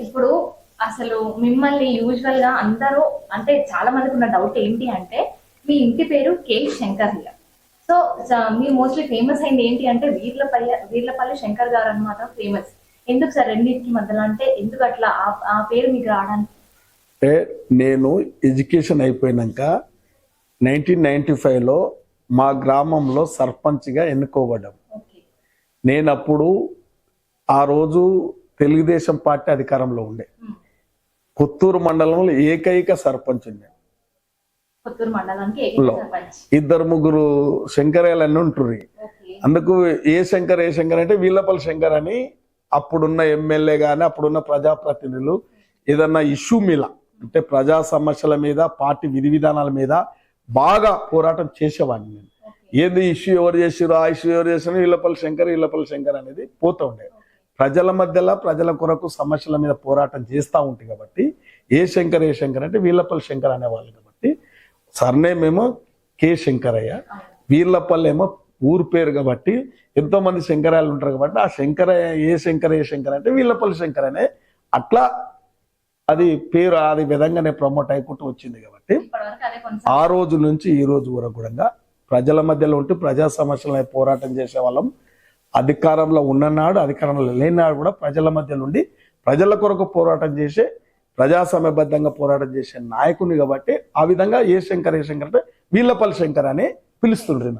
ఇప్పుడు అసలు మిమ్మల్ని యూజువల్గా అందరూ అంటే చాలా మందికి ఉన్న డౌట్ ఏంటి అంటే మీ ఇంటి పేరు కే శంకర్య సో మీరు మోస్ట్లీ ఫేమస్ అయింది ఏంటి అంటే వీర్లపల్లి వీర్లపల్లి శంకర్ గారు అన్నమాట ఫేమస్ ఎందుకు సార్ రెండింటికి మధ్యలో అంటే ఎందుకు అట్లా ఆ- పేరు మీకు రావడానికి? అంటే నేను ఎడ్యుకేషన్ అయిపోయినాక నైన్టీన్ నైన్టీ ఫైవ్లో మా గ్రామంలో సర్పంచ్గా ఎన్నుకోబడ్డాం. ఓకే. నేను అప్పుడు ఆ రోజు తెలుగుదేశం పార్టీ అధికారంలో ఉండే. పుత్తూరు మండలంలో ఏకైక సర్పంచ్ ఉండే ఇద్దరు ముగ్గురు శంకరయ్యలన్నీ ఉంటుర్రి. అందుకు ఏ శంకర్ ఏ శంకర్ అంటే వీళ్ళపల్లి శంకర్ అని అప్పుడున్న ఎమ్మెల్యే కానీ అప్పుడున్న ప్రజాప్రతినిధులు ఏదన్నా ఇష్యూ మీద అంటే ప్రజా సమస్యల మీద పార్టీ విధి విధానాల మీద బాగా పోరాటం చేసేవాడిని నేను. ఏది ఇష్యూ ఎవరు చేసిరో ఆ ఇష్యూ ఎవరు చేసిరో వీళ్ళపల్లి శంకర్ వీళ్ళపల్లి శంకర్ అనేది పోతూ ఉండే ప్రజల మధ్యలో ప్రజల కొరకు సమస్యల మీద పోరాటం చేస్తూ ఉంటుంది కాబట్టి ఏ శంకర్ ఏ శంకర్ అంటే వీళ్ళపల్లి శంకర్ అనేవాళ్ళు కాబట్టి సర్నేమ్ ఏమో కే శంకరయ్య వీళ్ళపల్లి ఏమో ఊరు పేరు కాబట్టి ఎంతో మంది శంకరాలు ఉంటారు కాబట్టి ఆ శంకరయ్య ఏ శంకర్ ఏ శంకర్ అంటే వీళ్ళపల్లి శంకర్ అనే అట్లా అది పేరు అది విధంగానే ప్రమోట్ అయిపోతూ వచ్చింది కాబట్టి ఆ రోజు నుంచి ఈ రోజు వరకు కూడా ప్రజల మధ్యలో ఉంటూ ప్రజా సమస్యలపై పోరాటం చేసే వాళ్ళం అధికారంలో ఉన్ననాడు అధికారంలో లేనినాడు కూడా ప్రజల మధ్య నుండి ప్రజల కొరకు పోరాటం చేసే ప్రజాసమయబద్ధంగా పోరాటం చేసే నాయకుని కాబట్టి ఆ విధంగా ఏ శంకర్ ఏ శంకర్ అంటే వీళ్ళపల్లి శంకర్ అని పిలుస్తుండ్రు